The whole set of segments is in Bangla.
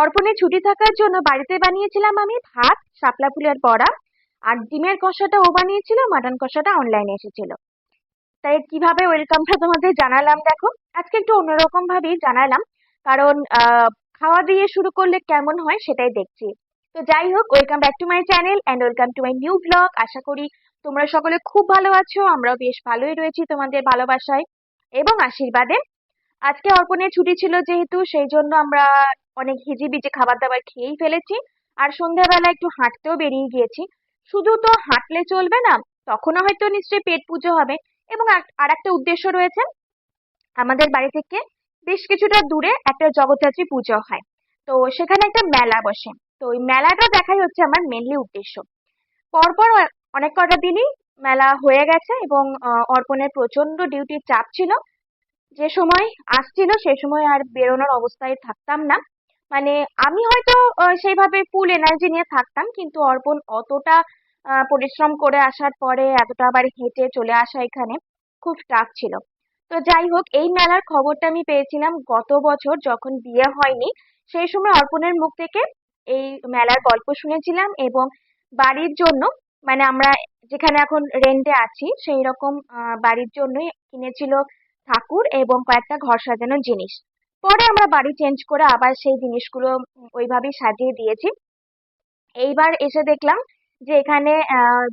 অর্পণে ছুটি থাকার জন্য বাড়িতে বানিয়েছিলাম আমি ভাত, শাপলা ফুলের বড়া আর ডিমের কষাটা ও বানিয়েছিল, মাটন কষাটা অনলাইনে এসেছিল। তাই কীভাবে ওয়েলকামটা তোমাদের জানালাম দেখো। আজকে একটু অন্যরকম ভাবেই জানালাম, কারণ খাওয়া দিয়ে শুরু করলে কেমন হয় সেটাই দেখছি। তো যাই হোক welcome back to my channel and welcome to my new blog আশা করি তোমরা সকলে খুব ভালো আছো, আমরাও বেশ ভালোই রয়েছি তোমাদের ভালোবাসায় এবং আশীর্বাদে। আজকে অর্পণের ছুটি ছিল যেহেতু, সেই জন্য আমরা অনেক হিজিবিজি খাবার দাবার খেয়েই ফেলেছি আর সন্ধ্যাবেলা একটু হাঁটতেও বেরিয়ে গিয়েছি। শুধু তো হাঁটলে চলবে না, তখনও হয়তো নিশ্চয়ই পেট পুজো হবে। এবং আর একটা উদ্দেশ্য রয়েছে, আমাদের বাড়ি থেকে বেশ কিছুটা দূরে একটা জগদ্ধাত্রী পুজো হয়। তো সেখানে একটা মেলা বসে। তো ওই মেলাটা দেখাই হচ্ছে আমার মেনলি উদ্দেশ্য। পরপর অনেক কটা দিনই মেলা হয়ে গেছে এবং অর্পণের প্রচণ্ড ডিউটির চাপ ছিল। যে সময় আসছিল, সে সময় আর বেরোনোর অবস্থায় থাকতাম না। মানে আমি হয়তো সেইভাবে ফুল এনার্জি নিয়ে থাকতাম, কিন্তু অর্পণ অতটা পরিশ্রম করে আসার পরে এতটা আবার হেঁটে চলে আসা এখানে খুব টাফ ছিল। তো যাই হোক, এই মেলার খবরটা আমি পেয়েছিলাম গত বছর যখন বিয়ে হয়নি, সেই সময় অর্পণের মুখ থেকে এই মেলার গল্প শুনেছিলাম এবং বাড়ির জন্য মানে আমরা যেখানে এখন রেন্টে আছি সেই রকম বাড়ির জন্যই কিনেছিল ঠাকুর এবং কয়েকটা ঘর সাজানোর জিনিস। পরে আমরা বাড়ি চেঞ্জ করে আবার সেই জিনিসগুলো ওইভাবেই সাজিয়ে দিয়েছি। এইবার এসে দেখলাম যে এখানে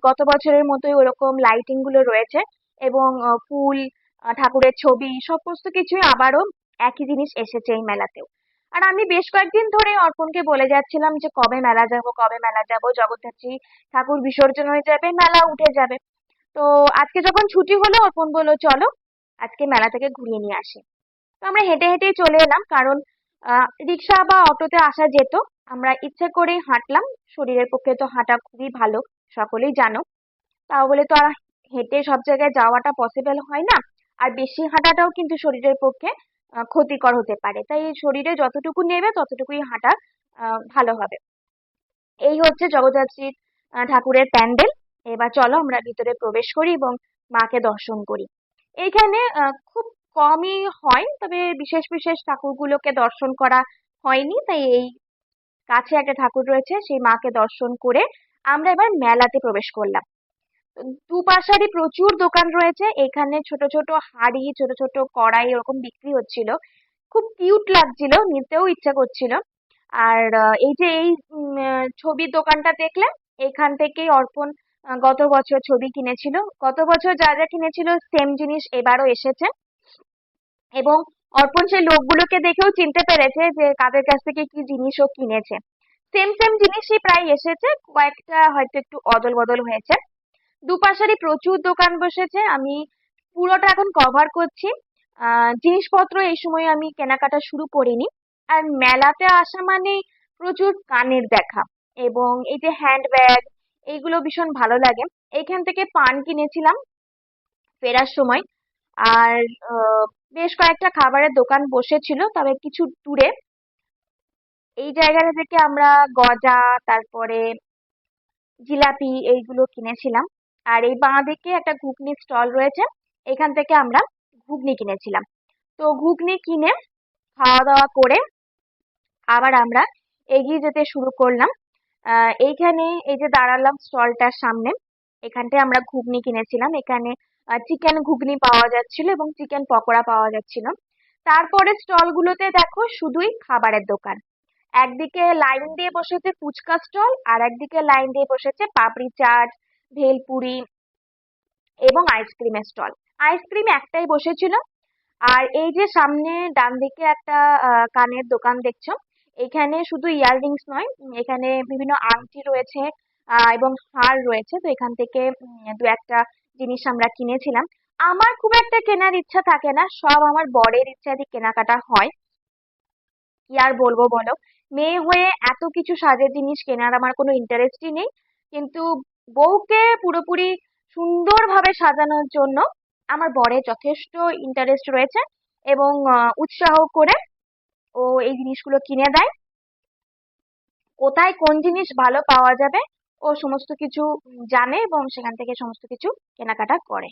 গত বছরের মতোই ওরকম লাইটিংগুলো রয়েছে এবং ফুল ঠাকুরের ছবি সমস্ত কিছুই আবারও একই জিনিস এসেছে এই মেলাতেও। আর আমি বেশ কয়েকদিন ধরে অর্পণকে বলে যাচ্ছিলাম যে কবে মেলা যাব, কবে মেলা যাব, জগদ্ধাত্রী ঠাকুর বিসর্জন হয়ে যাবে, মেলা উঠে যাবে। তো আজকে যখন ছুটি হলো, অর্পণ বলল, চলো আজকে মেলা থেকে ঘুরিয়ে নিয়ে আসি। তো আমরা হেঁটে হেঁটেই চলে এলাম, কারণ রিক্সা বা অটোতে আসা যেত, আমরা ইচ্ছে করেই হাঁটলাম। শরীরের পক্ষে তো হাঁটা খুবই ভালো, সকলেই জানো। তাও বলে তো আর হেঁটে সব জায়গায় যাওয়াটা পসিবল হয় না। আর বেশি হাঁটাটাও কিন্তু শরীরের পক্ষে ক্ষতিকর হতে পারে। তাই শরীরে যতটুকু নেবে, ততটুকুই হাঁটা ভালো হবে। এই হচ্ছে জগদ্ধাত্রীর ঠাকুরের প্যান্ডেল। এবার চলো আমরা ভিতরে প্রবেশ করি এবং মাকে দর্শন করি। এইখানে খুব কমই হয়, তবে বিশেষ বিশেষ ঠাকুরগুলোকে দর্শন করা হয়নি, তাই এই কাছে একটা ঠাকুর রয়েছে, সেই মাকে দর্শন করে আমরা এবার মেলাতে প্রবেশ করলাম। দুপাশারই প্রচুর দোকান রয়েছে, এখানে ছোট ছোট হাঁড়ি, ছোট ছোট কড়াই ওরকম বিক্রি হচ্ছিল। খুব কিউট লাগছিল, নিতেও ইচ্ছা করছিল। আর এই যে এই ছবির দোকানটা দেখলে এখান থেকেই অর্পণ গত বছর ছবি কিনেছিল। গত বছর যা যা কিনেছিল সেম জিনিস এবারও এসেছে। এবং অর্পণ সেই লোকগুলোকে দেখেও চিনতে পেরেছে যে কাদের কাছ থেকে কি জিনিস ও কিনেছে। সেম সেম জিনিসই প্রায় এসেছে। কয়েকটা হয়তো একটু অদল বদল হয়েছে। দুপাশারই প্রচুর দোকান বসেছে। আমি পুরোটা এখন কভার করছি। জিনিসপত্র এই সময় আমি কেনাকাটা শুরু করিনি। আর মেলাতে আসা মানে প্রচুর কানের দেখা এবং এই যে হ্যান্ড ব্যাগ এইগুলো ভীষণ ভালো লাগে। এইখান থেকে পান কিনেছিলাম ফেরার সময়। আর বেশ কয়েকটা খাবারের দোকান বসেছিল, তবে কিছু দূরে। এই জায়গাটা থেকে আমরা গজা, তারপরে জিলাপি এইগুলো কিনেছিলাম। আর এই বাঁ দিকে একটা ঘুগনি স্টল রয়েছে, এখান থেকে আমরা ঘুগনি কিনেছিলাম। তো ঘুগনি কিনে খাওয়া দাওয়া করে আবার আমরা এগিয়ে যেতে শুরু করলাম। এইখানে এই যে দাঁড়ালাম স্টলটার সামনে, এখানটায় আমরা ঘুগনি কিনেছিলাম। এখানে চিকেন ঘুগনি পাওয়া যাচ্ছিল এবং চিকেন পকোড়া পাওয়া যাচ্ছিল। তারপরে স্টলগুলোতে দেখো শুধুই খাবারের দোকান। একদিকে লাইন দিয়ে বসেছে ফুচকা স্টল আর একদিকে লাইন দিয়ে বসেছে পাপড়ি চাট, ভেলপুরি এবং আইসক্রিমের স্টল আইসক্রিম একটাই বসেছিল। আর এই যে সামনে ডান দিকে একটা কানের দোকান দেখছ এখানে শুধু ইয়াররিংস নয় এখানে বিভিন্ন আংটি রয়েছে এবং হার রয়েছে। তো এখান থেকে দু একটা জিনিস আমরা কিনেছিলাম। আমার খুব একটা কেনার ইচ্ছা থাকে না, সব আমার বরের ইচ্ছা ইচ্ছাতে কেনাকাটা হয়। কি আর বলব বলো? মেয়ে হয়ে এত কিছু সাজের জিনিস কেনার আমার কোনো ইন্টারেস্টই নেই। কিন্তু বউকে পুরোপুরি সুন্দরভাবে সাজানোর জন্য আমার বরের যথেষ্ট ইন্টারেস্ট রয়েছে এবং উৎসাহ করে ও এই জিনিসগুলো কিনে দেয়। কোথায় কোন জিনিস ভালো পাওয়া যাবে ও সমস্ত কিছু জানে এবং সেখান থেকে সমস্ত কিছু কেনাকাটা করে।